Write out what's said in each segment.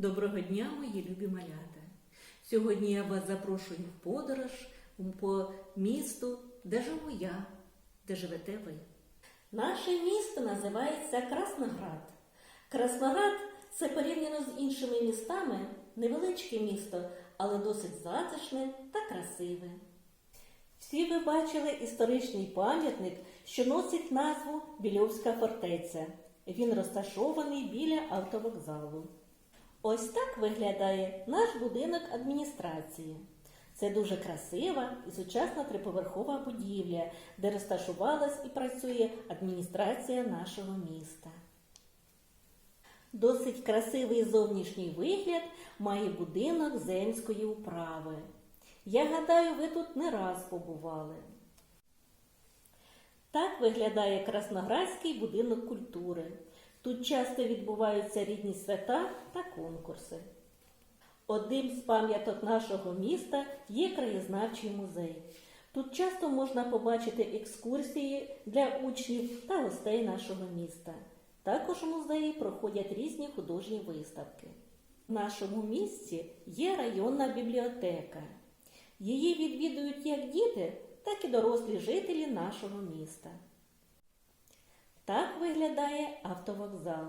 Доброго дня, мої любі малята! Сьогодні я вас запрошую в подорож по місту, де живу я, де живете ви. Наше місто називається Красноград. Красноград це порівняно з іншими містами невеличке місто, але досить затишне та красиве. Всі ви бачили історичний пам'ятник, що носить назву Більовська фортеця. Він розташований біля автовокзалу. Ось так виглядає наш будинок адміністрації. Це дуже красива і сучасна триповерхова будівля, де розташувалась і працює адміністрація нашого міста. Досить красивий зовнішній вигляд має будинок земської управи. Я гадаю, ви тут не раз побували. Так виглядає Красноградський будинок культури. Тут часто відбуваються рідні свята та конкурси. Одним з пам'яток нашого міста є краєзнавчий музей. Тут часто можна побачити екскурсії для учнів та гостей нашого міста. Також у музеї проходять різні художні виставки. В нашому місті є районна бібліотека. Її відвідують як діти, так і дорослі жителі нашого міста. Так виглядає автовокзал.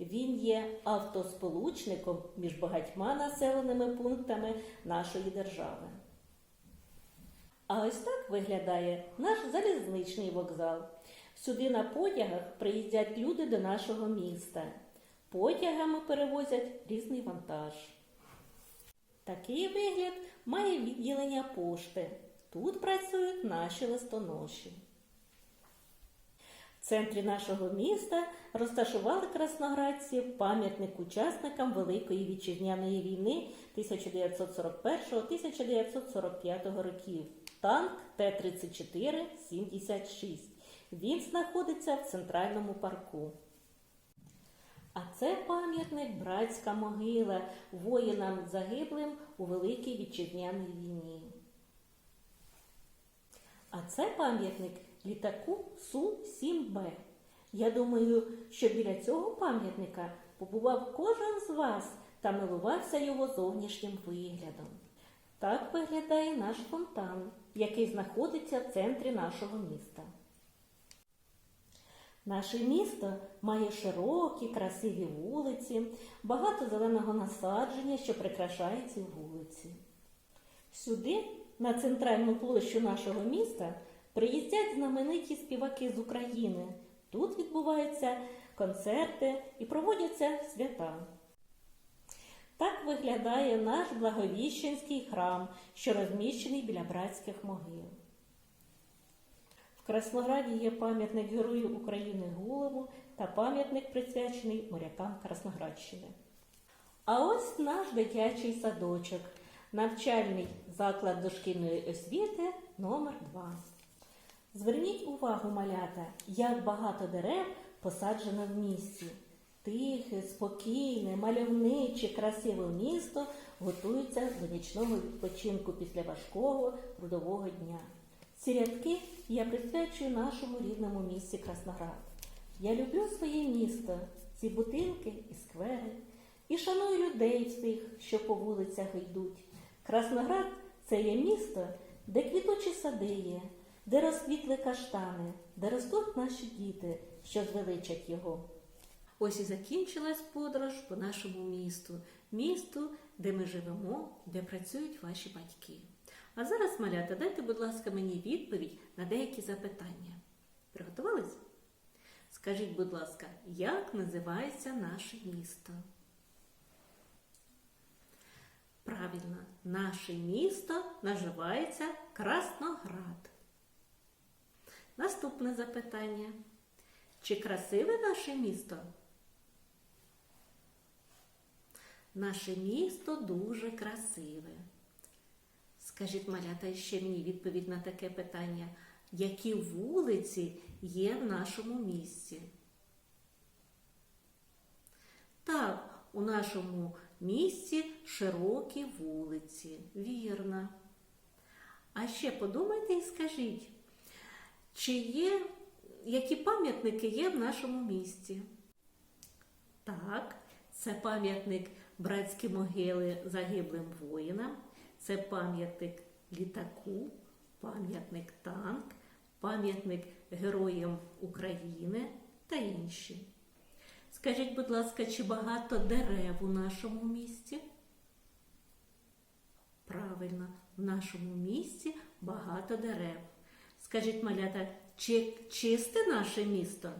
Він є автосполучником між багатьма населеними пунктами нашої держави. А ось так виглядає наш залізничний вокзал. Сюди на потягах приїздять люди до нашого міста. Потягами перевозять різний вантаж. Такий вигляд має відділення пошти. Тут працюють наші листоноші. Центрі нашого міста розташували красноградці пам'ятник учасникам Великої вітчизняної війни 1941-1945 років. Танк Т-34-76. Він знаходиться в центральному парку. А це пам'ятник братська могила воїнам загиблим у Великій вітчизняній війні. А це пам'ятник літаку Су-7Б. Я думаю, що біля цього пам'ятника побував кожен з вас та милувався його зовнішнім виглядом. Так виглядає наш фонтан, який знаходиться в центрі нашого міста. Наше місто має широкі, красиві вулиці, багато зеленого насадження, що прикрашає ці вулиці. Сюди, на центральну площу нашого міста, приїздять знамениті співаки з України. Тут відбуваються концерти і проводяться свята. Так виглядає наш Благовіщенський храм, що розміщений біля братських могил. В Краснограді є пам'ятник Герою України Гулову та пам'ятник присвячений морякам Красноградщини. А ось наш дитячий садочок, навчальний заклад дошкільної освіти номер 2 Зверніть увагу, малята, як багато дерев посаджено в місті. Тихе, спокійне, мальовниче, красиве місто готується до нічного відпочинку після важкого трудового дня. Ці рядки я присвячую нашому рідному місті Красноград. Я люблю своє місто, ці будинки і сквери, і шаную людей всіх, що по вулицях йдуть. Красноград це є місто, де квітучі сади є, де розквітли каштани, де ростуть наші діти, що звеличать його. Ось і закінчилась подорож по нашому місту, місту, де ми живемо, де працюють ваші батьки. А зараз, малята, дайте, будь ласка, мені відповідь на деякі запитання. Приготувались? Скажіть, будь ласка, як називається наше місто? Правильно, наше місто називається Красноград. Наступне запитання. Чи красиве наше місто? Наше місто дуже красиве. Скажіть, малята, ще мені відповідь на таке питання. Які вулиці є в нашому місті? Так, у нашому місті широкі вулиці. Вірно. А ще подумайте і скажіть, чи є, які пам'ятники є в нашому місті? Так, це пам'ятник братські могили загиблим воїнам, це пам'ятник літаку, пам'ятник танк, пам'ятник Героям України та інші. Скажіть, будь ласка, чи багато дерев у нашому місті? Правильно, в нашому місті багато дерев. Скажіть, малята, чи чисте наше місто?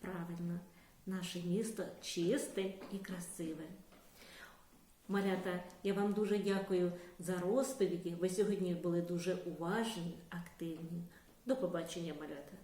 Правильно, наше місто чисте і красиве. Малята, я вам дуже дякую за розповіді. Ви сьогодні були дуже уважні, активні. До побачення, малята.